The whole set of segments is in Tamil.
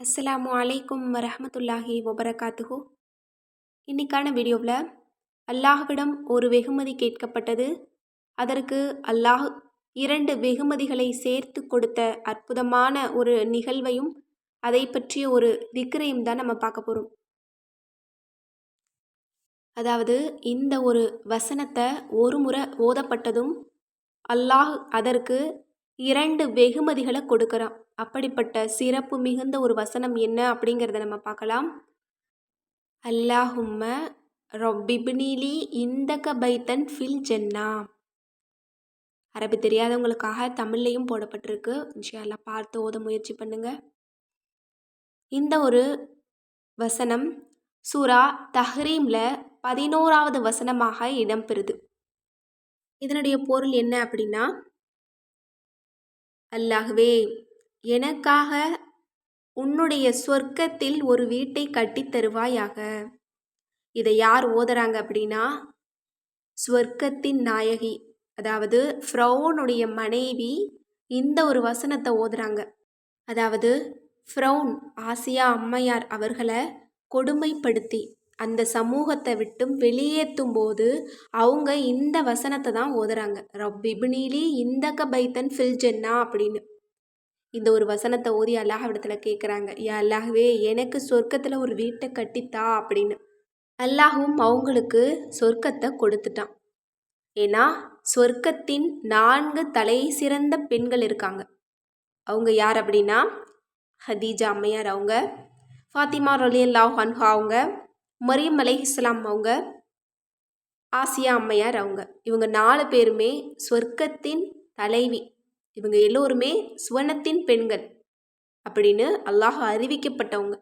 அஸ்ஸலாமு அலைக்கும் வரஹமத்துல்லாஹி வபரகாத்துஹு. இன்னைக்கான வீடியோவில் அல்லாஹ்விடம் ஒரு வெகுமதி கேட்கப்பட்டது. அதற்கு அல்லாஹ் இரண்டு வெகுமதிகளை சேர்த்து கொடுத்த அற்புதமான ஒரு நிகழ்வையும் அதை பற்றிய ஒரு விக்கிரையும் தான் நம்ம பார்க்க போகிறோம் அதாவது இந்த ஒரு வசனத்தை ஒரு முறை ஓதப்பட்டதும் அல்லாஹ் அதற்கு இரண்டு வெகுமதிகளை கொடுக்குறான். அப்படிப்பட்ட சிறப்பு மிகுந்த ஒரு வசனம் என்ன அப்படிங்கிறத நம்ம பார்க்கலாம். அல்லாஹும்ம ரொப்பிபினிலி இந்தக பைத்தன் ஃபில் ஜென்னா. அரபி தெரியாதவங்களுக்காக தமிழ்லையும் போடப்பட்டிருக்கு. இன்ஷியாலாம் பார்த்து ஓத முயற்சி பண்ணுங்க. இந்த ஒரு வசனம் சூரா தஹ்ரீமில் பதினோராவது வசனமாக இடம்பெறுது. இதனுடைய பொருள் என்ன அப்படின்னா அல்லாகவே எனக்காக உன்னுடைய சொர்க்கத்தில் ஒரு வீட்டை கட்டித் தருவாயாக. இதை யார் ஓதுறாங்க அப்படின்னா ஸ்வர்க்கத்தின் நாயகி அதாவது ஃப்ரௌனுடைய மனைவி இந்த ஒரு வசனத்தை ஓதுறாங்க. அதாவது ஃப்ரௌன் ஆசியா அம்மையார் அவர்களை கொடுமைப்படுத்தி அந்த சமூகத்தை விட்டும் வெளியேற்றும் போது அவங்க இந்த வசனத்தை தான் ஓதுறாங்க. ரப்பிபினிலி இந்த கபைத்தன் ஃபில் ஜென்னா அப்படின்னு. இந்த ஒரு வசனத்தை ஓதி அல்லாஹ்விடத்துல கேட்குறாங்க ஏ அல்லாஹ்வே எனக்கு சொர்க்கத்தில் ஒரு வீட்டை கட்டித்தா அப்படின்னு. அல்லாஹும் அவங்களுக்கு சொர்க்கத்தை கொடுத்துட்டான். ஏன்னா சொர்க்கத்தின் நான்கு தலை சிறந்த பெண்கள் இருக்காங்க. அவங்க யார் அப்படின்னா? ஹதீஜா அம்மையார் அவங்க ஃபாத்திமா ரொலி அல்லாஹ் ஹன்ஹா அவங்க மரியம் அலை இஸ்லாம் அவங்க ஆசியா அம்மையார் அவங்க. இவங்க நாலு பேருமே சொர்க்கத்தின் தலைவி. இவங்க எல்லோருமே சுவனத்தின் பெண்கள் அப்படின்னு அல்லாஹ் அறிவிக்கப்பட்டவங்க.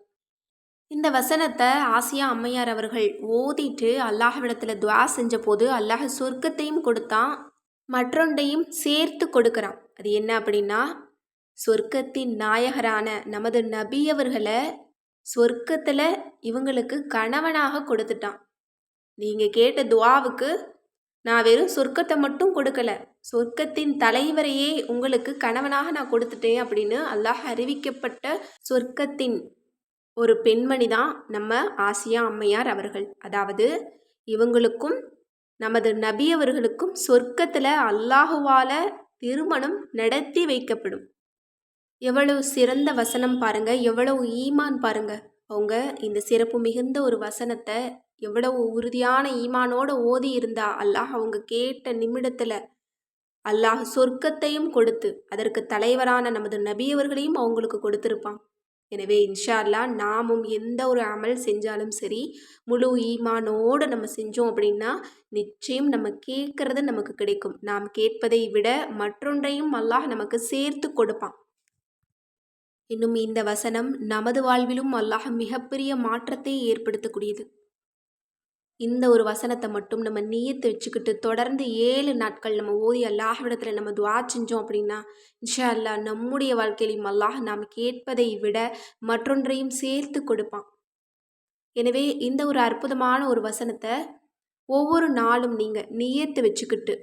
இந்த வசனத்தை ஆசியா அம்மையார் அவர்கள் ஓதிட்டு அல்லாஹ்விடத்தில் துவா செஞ்ச போது அல்லாஹ் சொர்க்கத்தையும் கொடுத்தான் மற்றொன்றையும் சேர்த்து கொடுக்குறான். அது என்ன அப்படின்னா சொர்க்கத்தின் நாயகரான நமது நபியவர்களை சொர்க்கத்தில் இவங்களுக்கு கணவனாக கொடுத்துட்டான். நீங்கள் கேட்ட துவாவுக்கு நான் வெறும் சொர்க்கத்தை மட்டும் கொடுக்கல. சொர்க்கத்தின் தலைவரையே உங்களுக்கு கணவனாக நான் கொடுத்துட்டேன் அப்படின்னு அல்லாஹ் அறிவிக்கப்பட்ட சொர்க்கத்தின் ஒரு பெண்மணி தான் நம்ம ஆசியா அம்மையார் அவர்கள். அதாவது இவங்களுக்கும் நமது நபியவர்களுக்கும் சொர்க்கத்தில் அல்லாஹுவால திருமணம் நடத்தி வைக்கப்படும். எவ்வளவு சிறந்த வசனம் பாருங்க எவ்வளவு ஈமான் பாருங்க. அவங்க இந்த சிறப்பு மிகுந்த ஒரு வசனத்தை எவ்வளவு உறுதியான ஈமானோட ஓதி இருந்தா அல்லாஹ் அவங்க கேட்ட நிமிடத்தில் அல்லாஹ் சொர்க்கத்தையும் கொடுத்து அதற்கு தலைவரான நமது நபியவர்களையும் அவங்களுக்கு கொடுத்துருப்பான். எனவே இன்ஷா அல்லா நாமும் எந்த ஒரு அமல் செஞ்சாலும் சரி முழு ஈமானோடு நம்ம செஞ்சோம் அப்படின்னா நிச்சயம் நம்ம கேட்கறது நமக்கு கிடைக்கும். நாம் கேட்பதை விட மற்றொன்றையும் அல்லாஹ் நமக்கு சேர்த்து கொடுப்பான். இன்னும் இந்த வசனம் நமது வாழ்விலும் அல்லாஹ் மிகப்பெரிய மாற்றத்தை ஏற்படுத்தக்கூடியது. இந்த ஒரு வசனத்தை மட்டும் நம்ம நீயத்து வச்சுக்கிட்டு தொடர்ந்து ஏழு நாட்கள் நம்ம ஓதி அல்லாஹ்விடத்தில் நம்ம துவா செஞ்சோம் அப்படின்னா இன்ஷா அல்லா நம்முடைய வாழ்க்கையிலும் அல்லாஹ் நாம் கேட்பதை விட மற்றொன்றையும் சேர்த்து கொடுப்பான். எனவே இந்த ஒரு அற்புதமான ஒரு வசனத்தை ஒவ்வொரு நாளும் நீங்கள் நீயத்து வச்சுக்கிட்டு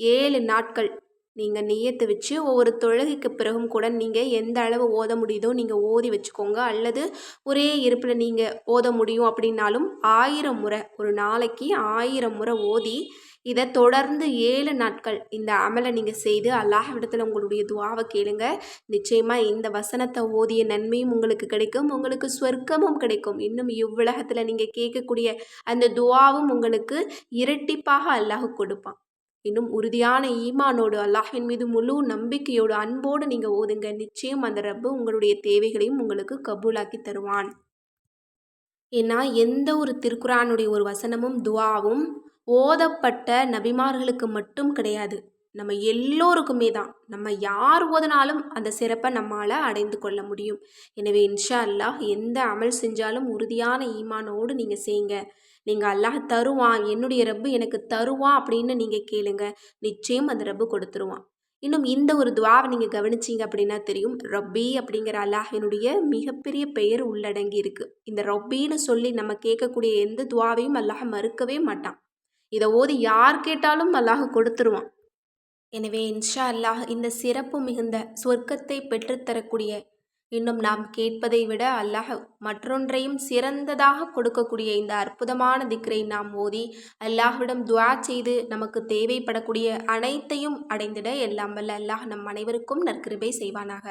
ஏழு நாட்கள் நீங்கள் நியத்தை வச்சு ஒவ்வொரு தொழுகைக்கு பிறகும் கூட நீங்கள் எந்த அளவு ஓத முடியுதோ நீங்கள் ஓதி வச்சுக்கோங்க. அல்லது ஒரே இருப்பில் நீங்கள் ஓத முடியும் அப்படின்னாலும் ஆயிரம் முறை ஒரு நாளைக்கு ஆயிரம் முறை ஓதி இதை தொடர்ந்து ஏழு நாட்கள் இந்த அமலை நீங்கள் செய்து அல்லாஹ்விடத்தில் உங்களுடைய துவாவை கேளுங்க. நிச்சயமாக இந்த வசனத்தை ஓதிய நன்மையும் உங்களுக்கு கிடைக்கும் உங்களுக்கு சொர்க்கமும் கிடைக்கும். இன்னும் இவ்வுலகத்தில் நீங்கள் கேட்கக்கூடிய அந்த துவாவும் உங்களுக்கு இரட்டிப்பாக அல்லாஹ் கொடுப்பான். இன்னும் உறுதியான ஈமானோடு அல்லாஹின் மீது முழு நம்பிக்கையோடு அன்போடு நீங்கள் ஓதுங்க நிச்சயம் அந்த ரப்பு உங்களுடைய தேவைகளையும் உங்களுக்கு கபூலாக்கி தருவான். ஏன்னா எந்த ஒரு திருக்குறானுடைய ஒரு வசனமும் துவாவும் ஓதப்பட்ட நபிமார்களுக்கு மட்டும் கிடையாது. நம்ம எல்லோருக்குமே தான். நம்ம யார் ஓதினாலும் அந்த சிறப்பை நம்மால் அடைந்து கொள்ள முடியும். எனவே இன்ஷா அல்லாஹ் எந்த அமல் செஞ்சாலும் உறுதியான ஈமானோடு நீங்கள் செய்யுங்க நீங்கள் அல்லாஹ் தருவான் என்னுடைய ரப்பு எனக்கு தருவான் அப்படின்னு நீங்கள் கேளுங்க. நிச்சயம் அந்த ரப்பு கொடுத்துருவான். இன்னும் இந்த ஒரு துவாவை நீங்கள் கவனிச்சிங்க அப்படின்னா தெரியும். ரப்பி அப்படிங்கிற அல்லாஹினுடைய மிகப்பெரிய பெயர் உள்ளடங்கி இருக்குது இந்த ரப்பின்னு சொல்லி நம்ம கேட்கக்கூடிய எந்த துவாவையும் அல்லாஹ் மறுக்கவே மாட்டான். இதை ஓதி யார் கேட்டாலும் அல்லாஹ் கொடுத்துருவான். எனவே இன்ஷா அல்லாஹ் இந்த சிறப்பு மிகுந்த சொர்க்கத்தை பெற்றுத்தரக்கூடிய இன்னும் நாம் கேட்பதை விட அல்லாஹ் மற்றொன்றையும் சிறந்ததாக கொடுக்கக்கூடிய இந்த அற்புதமான திக்ரை நாம் ஓதி அல்லாஹ்விடம் துவா செய்து நமக்கு தேவைப்படக்கூடிய அனைத்தையும் அடைந்திட எல்லாம் வல்ல அல்லாஹ் நம் அனைவருக்கும் நற்கிருபை செய்வானாக.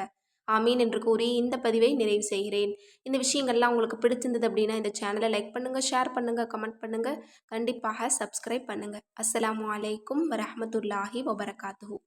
ஆமீன் என்று கூறி இந்த பதிவை நிறைவு செய்கிறேன். இந்த விஷயங்கள்லாம் உங்களுக்கு பிடிச்சிருந்தது அப்படின்னா இந்த சேனலை லைக் பண்ணுங்கள் ஷேர் பண்ணுங்கள் கமெண்ட் பண்ணுங்கள் கண்டிப்பாக சப்ஸ்கிரைப் பண்ணுங்கள் அஸ்ஸலாமு அலைக்கும் வரமத்துல்லாஹி வபரகாத்து